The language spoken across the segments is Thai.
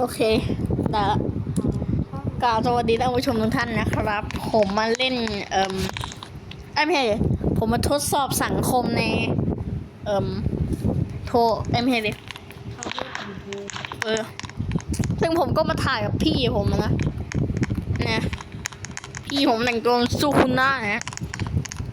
โอเคได้ละกล่าวสวัสดีท่านผู้ชมทุกท่านนะครับ ผมมาเล่น เอ่มไอ้ยไม่ใช่ผมมาทดสอบสังคมใน เอ่มโทรไอ้ยไม่ใช่ดิเออ ซึ่งผมก็มาถ่ายกับพี่ผมอะนะเนี่ยพี่ผมแต่งตัวซูคุณหน้านะ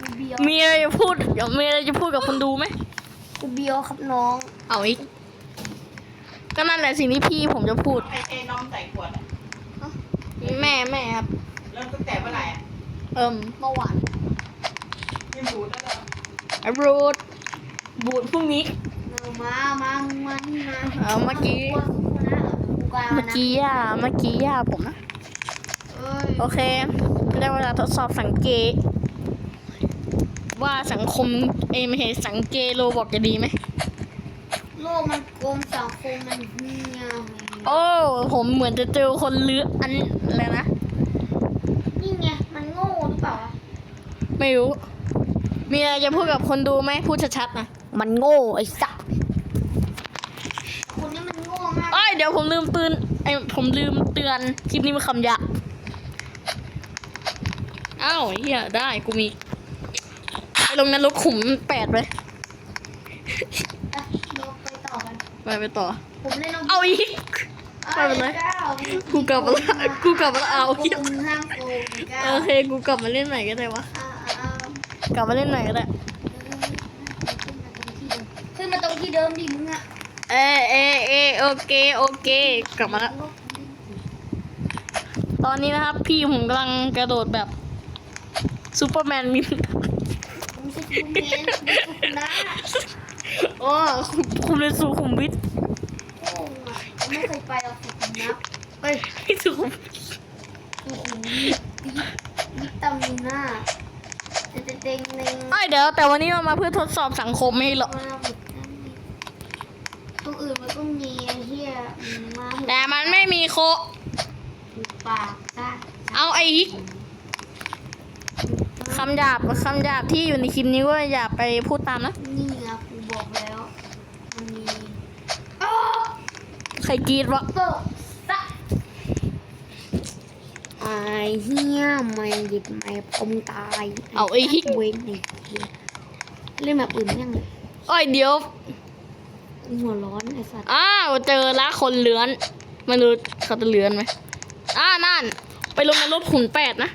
กูเบียวมีอะไรจะพูดเดี๋ยวมีอะไรจะพูดกับคนดูไหมกูเบียวครับน้อง เอาอีก ก็นั่นแหละสิ่งที่พี่ผมจะพูด ไอ้ไอ้น้องใส่ขวดอะแม่แม่ครับ เริ่มตั้งแต่เมื่อไหร่อะเอิ่มเมื่อวานยังดูดแล้วเหรอไอ้รูดบูดพรุ่งนี้เอามา มามึงมา นี่มาเอาเมื่อกี้กูนะกูกลางเมื่อนะกี้ย่าเมื่อกี้ย่าผมนะเอ้ยโอเคได้เวลาทดสอบสังเกต ว่าสังคมเอยไม่ใช่สังเกตโรบอกจะดีไหม โลกมันโกงสังคมมันเงียบโอ้ผมเหมือนจะเจอคนเลืออันอะไรนะ นี่ไงมันโง่หรือเปล่าวะไม่รู้ มีอะไรจะพูดกับคนดูไหมพูดชัดๆนะมันโง่ไอ้สัสคนนี้มันโง่มากเอ้ยเดี๋ยวผมลืมเตือนไอยผมลืมเตือนคลิปนี้มันคำหยาบอ้าวเฮียได้กูมีไปลงนรกขุมแปดไป อะเราไปต่อกัน ไปไปต่อ ผมเล่นน้องเอาอีกไม่เป็นไรกูกลับมาละกูกลับมาละเอากูห้ามโกงก้าโอเคกูกลับมาเล่นใหม่ก็ได้วะอ่าอ่ากลับมาเล่นใหม่ก็ได้ขึ้นมาตรงที่เดิมดิมึงอะเออเออเออโอเคโอเค กลับมาละ ตอนนี้นะครับ พี่ผมกำลังกระโดดแบบซูเปอร์แมนมิน ผมสุดคุณเมนคุณนะ อ๋อคุณคุณเป็นสุขุมวิทโอ้ยไม่เคยไปหรอกสุขุมนะเฮ้ยสุขุมวิทสุขุมวิตามินน่าเต็งเต็งเต็งเอ้ยเดี๋ยวแต่วันนี้เรามาเพื่อทดสอบสังคมไม่หรอกมาหมดนั่นนี่ตรงอื่นมันก็มีไอ้เหี้ยมึงมาแต่มันไม่มีโคหุบปากซะเอาไอ้ฮิกคำหยาบคำหยาบที่อยู่ในคลิปนี้ก็อย่าไปพูดตามนะนี่ไงกูบอกแล้ว มันมี ใครกรีดวะโตซะไอ้เหี้ยไม่หยิบไม่ผมตายเอาไอ้ฮิกเว้นไอ้เหี้ยเล่นแบบอื่นยังเลยเอ้ยเดี๋ยว หัวร้อนไอ้สัตว์อ้าวเจอละคนเลื้อนไม่รู้เขาจะเลื้อนไหมอ้านั่น ไปลงนรกขุนแปดนะ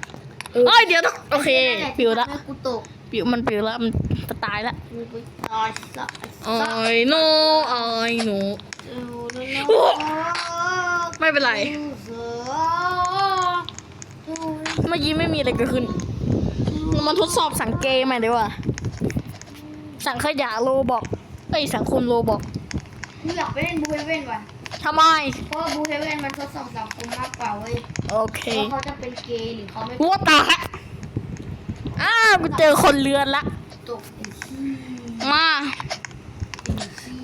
เอ้ยเดี๋ยวต้องโอเคปิวละให้กูตกปิวมันปิวละมันจะตายละกูไปตายซะโอ้ยโนโอ้ยหนูเออแล้วเน โอ้อะไม่เป็นไร เมื่อกี้ไม่มีอะไรเกิดขึ้นเรามาทดสอบสังเกตใหม่ดีกว่าสังขยาโลบอกเอ้ยสังคมโลบอกกูอยากไปเล่นบูเฮเว่นว่ะทำไม เพราะว่าบูเฮเว่นมันทดสอบสังคมมากกว่าเว้ย โอเคว่าเขาจะเป็นเกย์หรือเขาไม่วัวตายอ้าวกูเจอคนเลือนละตกไอ้ขี้มา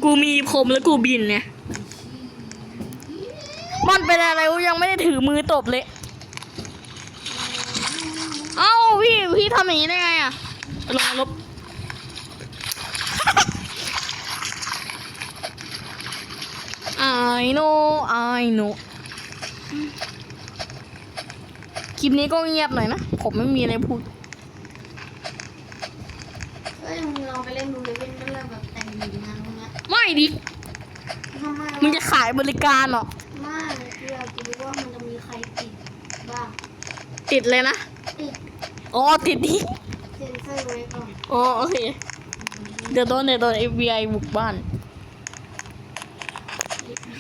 กูมีผมแล้วกูบินเนี่ย มันเป็นอะไรวะยังไม่ได้ถือมือตบเลย เอ้าพี่พี่ทำอย่างนี้ได้ไงอะไปลงนรก I know I know คลิปนี้ก็เงียบหน่อยนะ ผมไม่มีอะไรพูดเฮ้ยมึงลองไปเล่นบูเฮเว่นมันเริ่มแบบแต่งหญิงนะตรงเนี้ยไม่ดิ ทำไมมึงวะจะขายบริการเหรอไม่คืออยากจะรู้ว่ามันจะมีใครติดบ้าง ติดเลยนะติดอ๋อติดดิเซ็นเซอร์ไว้ก่อนอ๋อโอเคเดี๋ยวโดนเดี๋ยวโดน FBI บุกบ้าน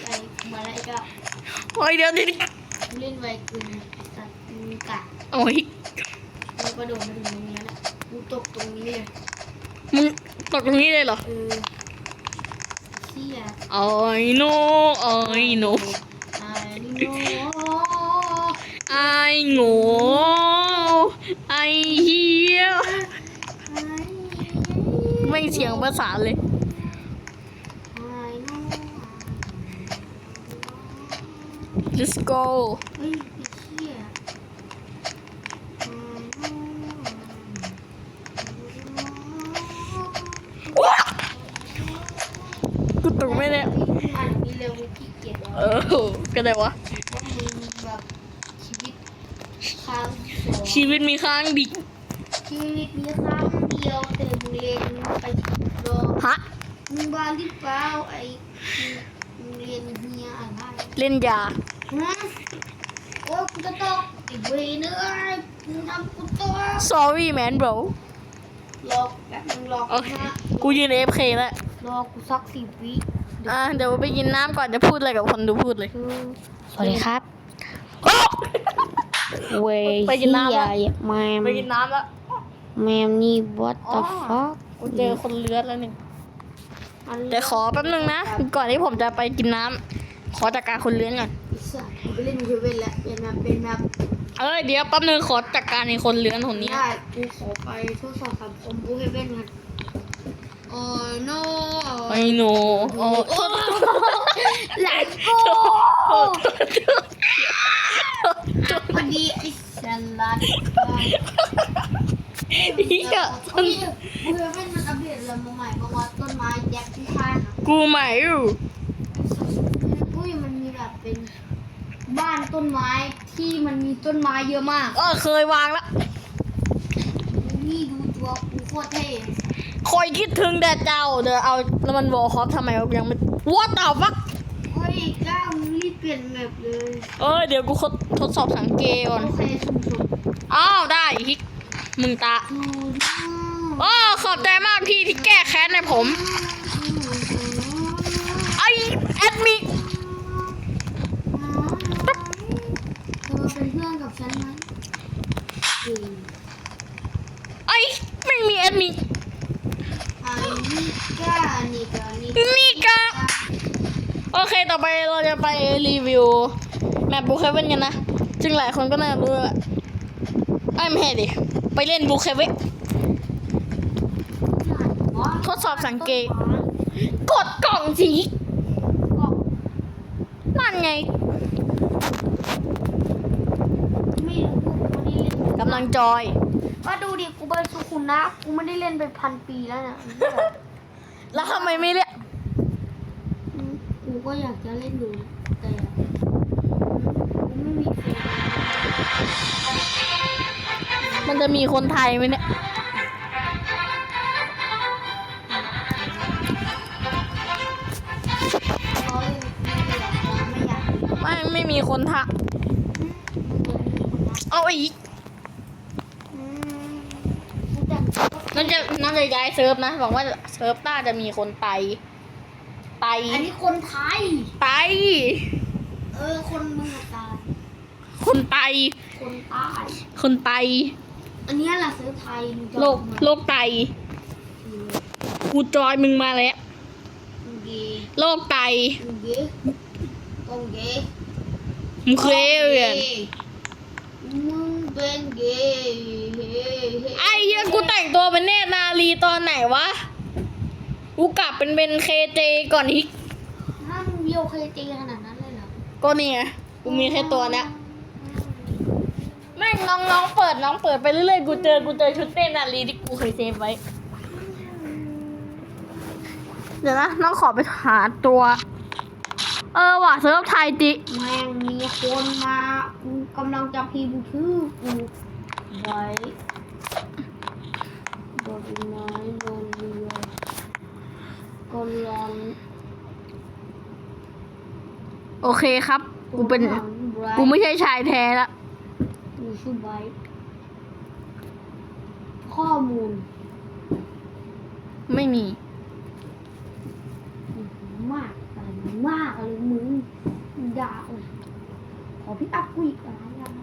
ไอ้มาแล้วไอ้ก็โอ้ยเดี๋ยวดิเล่นไวเกินไอ้สัตว์มึงกะโอ้ยกูกระโดดมาถึงตรงนี้แล้วกูตกตรงนี้เลยมึงตกตรงนี้เลยเหรอเออเชี่ย I know I know ไอ้โน้ I know I hear ไม่เสียงภาษานเลยไอ้โน้ Let's go เฮ้ยไอ้เชี่ยไอ้โน้ว้ากูตกไม่ได้อ่านมีเร็วมีขี้เกียจเอวะอก็ได้วะ ว่ามึงแบบชีวิต ครั้งสองชีวิตมีค้างดิชีวิตมีครั้งเดียวแต่มึงเรียนไปรอฮะ มึงบ้าหรือเปล่าไอ้มึงเรียนเฮียอะไรเล่นยา ฮะโอ้ยกูจะตกไอ้เวรเนยมึงทำกูตก sorry man bro หลอกแบบมึงหลอกโอเคนะกูยืน AFK แล้ว รอกูสักสิบวิอะเดี๋ยวไปกินน้ำก่อนจะพูดอะไรกับคนดูพูดเลย คือ สวัสดีครับโอ้ เวยไปกินน้ำละเหี้ยแมมไปกินน้ำแล้วแมมนี่ what อ๋อ the fuck กูเจอคนเลือดแล้วหนึ่งอันเดี๋ยวขอแป๊บนึงนะ ก่อนที่ผมจะไปกินน้ำขอจัดการคนเลื้อนก่อนไอ้สัสกูไปเล่นยูเวนแล้วเป็นแบบเป็นแบบเอ้ยเดี๋ยวแป๊บนึงขอจัดการในคนเลื้อนคนนี้ได้กูขอไปทดสอบสังคมบูเฮเว่นกันโอ้ย no ไอ้หนูโอ้โทษ Let's โท go ษโทษโทษพอดีไอ้สลัดเหี้ยเฮ้ยบูเฮเว่นมันอัปเดตอะไรมาใหม่บอกว่าต้นไม้แยกที่ข้างอะกูใหม่อยู่อุ้ยมันมีแบบเป็นบ้านต้นไม้ที่มันมีต้นไม้เยอะมาก เออเคยวางแล้วนี่ดูตัวกูโคตรเท่คอยคิดถึงแดดเจ้าเดี๋ยวเอาแล้วมันวอลคอฟทำไมยังไม่วอตต่อฟักเฮ้ยก้าวมึงรีบ เปลี่ยนแมปเลยเออเดี๋ยวกูทดสอบสังเกตก่อน โอเคสุ่มอ้าวได้ฮิกมึงตาๆดูดูโอ้ขอบใจมากพี่ที่แก้แค้นให้ผมไอแอดมิ เธอเป็นเพื่อนกับฉันไหมอืม ไอไม่มีแอดมิ ไอ้นี่ก้านี่ก้านี่ นี่กะ โอเค ต่อไปเราจะไปรีวิวแมปบูเคเว่นกันนะซึ่งหลายคนก็น่าจะรู้แล้วแหละไอ้ยไม่ใช่ดิ ไปเล่นบูเคเว่นทดสอบสังเกต กดกล่องสีกล่องนั่นไงไม่รู้กูไม่ได้เล่นกำลังจอยก็ดูดิ กูเป็นสุขุนนะ กูไม่ได้เล่นไปพันปีแล้วเนี่ยแล้วทำไมไม่เรียกอืม กูก็อยากจะเล่นอยู่นะแต่กูไม่มีแฟนมันจะมีคนไทยไหมเนี่ยร้อยไม่อยากไม่อยากไม่ไม่มีคนทักเอาอีกอืมแต่นั่นจะน่าจะย้ายเซิร์ฟนะหวังว่าเซิร์ฟน่าจะมีคนไต ไต อันนี้คนไทย ไต เออ คนมึงอะตายคนไต คนใต้คนไต อันเนี้ยแหละซื้อไทยมึงจะโลกโลกไต กูจอยมึงมาแล้ว มึงเกย์โลกไต มึงเกย์ต้องเกย์มึงเคยเรียนมึงเป็นเกย์ไอ้เหี้ยกูแต่งตัวเป็นเนตรนารีตอนไหนวะ กูกลับเป็นเป็นเคเจก่อนอีกถ้ามึงเบี้ยวเคยเจขนาดนั้นเลยเหรอก็นี่ไงกูมีแค่ตัวเนี้ยแม่งน้องน้องเปิดน้องเปิดไปเรื่อยๆกูเจอกูเจอชุดเต้นนารีที่กูเคยเซฟไว้ เดี๋ยวนะน้องขอไปหาตัว เออว่ะเซิร์ฟไทยจิแม่งมีคนมากูกำลังจะพิมพ์ชื่อกูไว้บนไม้บนเรือ ก็ลองโอเคครับ กูเป็น กูไม่ใช่ชายแท้ละมีชื่อไว้ข้อมูล ไม่มี มากอะไรมากอะไรมึงด่าเลยขอพี่อัพกูอีกอะไรอย่าง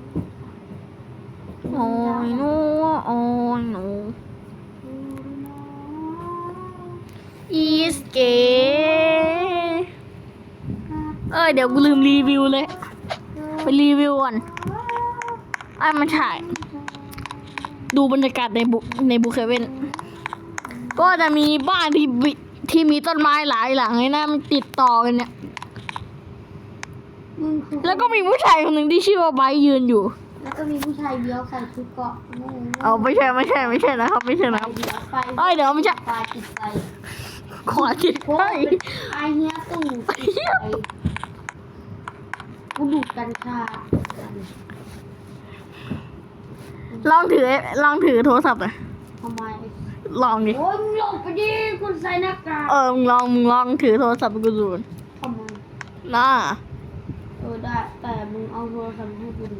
โอ้ยหนูโอ้ยหนู อีสเกเอ้ยเดี๋ยวกูลืมรีวิวเลย ไปรีวิวก่อนไอ้มันถ่าย ดูบรรยากาศในบุในบุเคเว่นก็จะมีบ้านที่บิที่มีต้นไม้หลายหลังเลยนะมันติดต่อกันเนี่ยมึงคือแล้วก็มีผู้ชายคนหนึ่งที่ชื่อว่าไบร์ทยืนอยู่ แล้วก็มีผู้ชายเบี้ยวใส่ชุดเกราะงงเอาไม่ใช่ไม่ใช่ไม่ใช่นะครับไม่ใช่นะครับเดี๋ยวไปเอ้ยเดี๋ยวไม่ใช่ปลาติดไป ขอจิตโอ้ให้ยไอเฮียตู่ติดไปกูดูดกัญชาลองถือลองถือโทรศัพท์หน่อยทำไม ลองดิโอ้ยมึงหลบไปดิคุณใส่หน้ากากเออมึงลองมึงลองถือโทรศัพท์กูดูทำไมน่าเออได้แต่มึงเอาโทรศัพท์ให้กูดู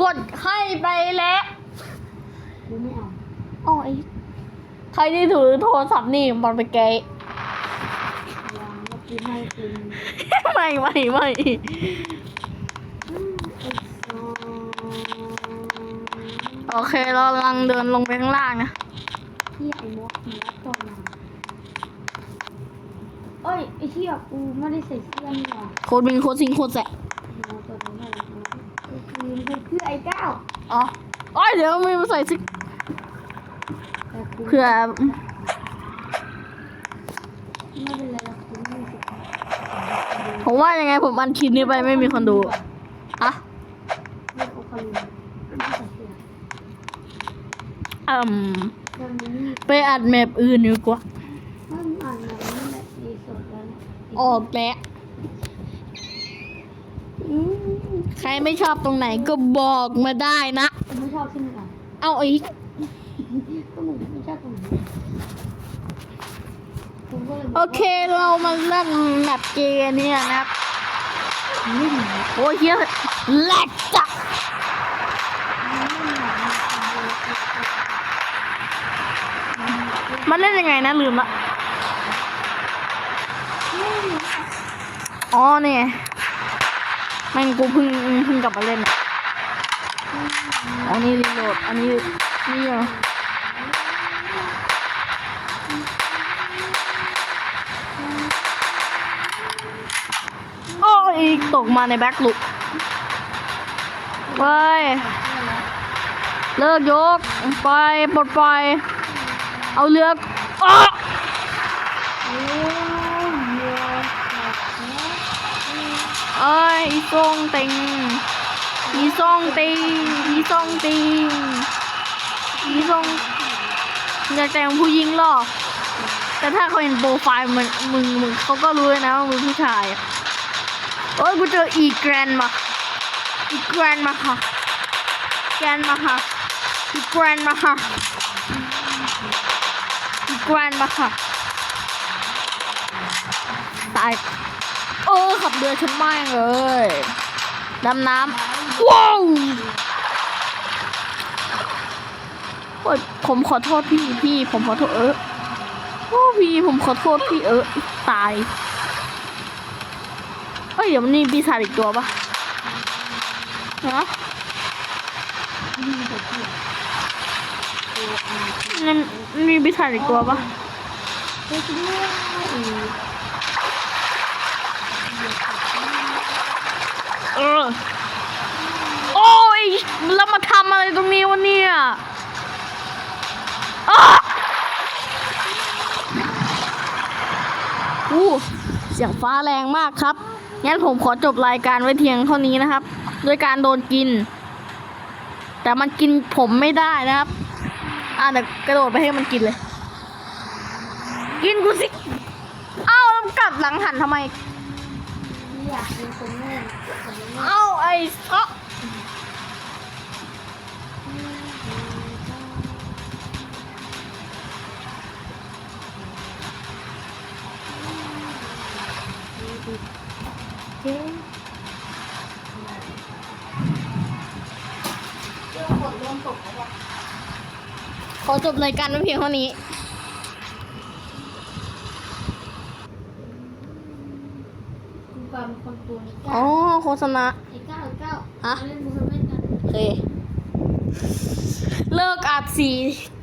กดให้ไปแล้วกูไม่เอาอ๋อไอ้ใครที่ถือโทรศัพท์นี่มันไปแกะ วางแล้วกูให้คุณไม่ไม่ไม่ไอ้ซองโอเคเรากำลังเดินลงไปข้างล่างนะที่ไอ้มดหัวตกมาเอ้ยไอ้เที่ยกูไม่ได้ใส่เสื้อนี่หว่าโคตรบินโคตรซิงโคตรแสะหัวตัวนี้อะไรนะคือมันคือไอ้ก้าวอ๋อโอ้ยเดี๋ยวไม่มาใส่ซิแต่กูเผื่อไม่เป็นไรหรอกกูไม่มีสิทธิ์ ผมว่ายังไงผมอันคลิปนี้ไปไม่มีคนดูอะไม่เอาคนอื่นไม่ใส่เสื้ออืมมันนี่ไปอัดแมปอื่นดีกว่ามันอ่านมานี่แหละดีสุดแล้วนะออกแล้วอืมใครไม่ชอบตรงไหนก็บอกมาได้นะกูไม่ชอบที่มึงอ่านเอาอีกก็มึงไม่ชอบตรงไหนกูก็เลยบ โอเคเรามาเล่นแมปเกมเนี่ยนะครับโอ้ยเฮียแหลกจักมันเล่นยังไงนะลืมละอ๋อเนี่ยแม่งกูเพิ่งเพิ่งกลับมาเล่นอะอ๋อนี่รีโหลดอันนี้นี่เหรอ ตกมาในแบ็คลุกไปเลิกยกไปปลดปล่อย เอาเลือกอ้อเอ้ยอีซงติงอีซงติงอีซงติงอีซงอยากแต่งผู้หญิงหรอแต่ถ้าเขาเห็นโปรไฟล์มึงมึงเขาก็รู้เลยนะว่ามึงผู้ชายอะ โอ้ยกูเจออีแกรนมาอีแกรนมาค่ะแกรนมาค่ะอีแกรนมาค่ะอีแกรนมาค่ะตายเออขับเรือฉันไม่เลยดำน้ำว้าวผมขอโทษพี่พี่ผมขอโทษเออโอ้พี่ผมขอโทษพี่เออตาย เอ้ยเดี๋ยวมันมีปีศาจอีกตัวปะฮะมันมีปีศาจอีกตัวปะเออโอ้ยแล้วมาทำอะไรตรงนี้วะเนี่ยอ้าอู้เสียงฟ้าแรงมากครับ งั้นผมขอจบรายการไว้เพียงเท่านี้นะครับ ด้วยการโดนกิน แต่มันกินผมไม่ได้นะครับ อะเดี๋ยวกระโดดไปให้มันกินเลย กินกูสิ เอ้าแล้วกลับหลังหันทำไม อยากเป็นคนแม่คนแม่เอ้าไอ้เอ้า เจ๊เรื่องฝนเริ่มตกแล้วว่ะขอจบรายการไว้เพียงเท่านี้กูกลายเป็นคนตัวนี้อ๋ก้าอโฆษณา ไอ้ก้าวไอ้ก้าวฮะมาเล่นบูธเล่นกัน โอเค เลิกอัดสี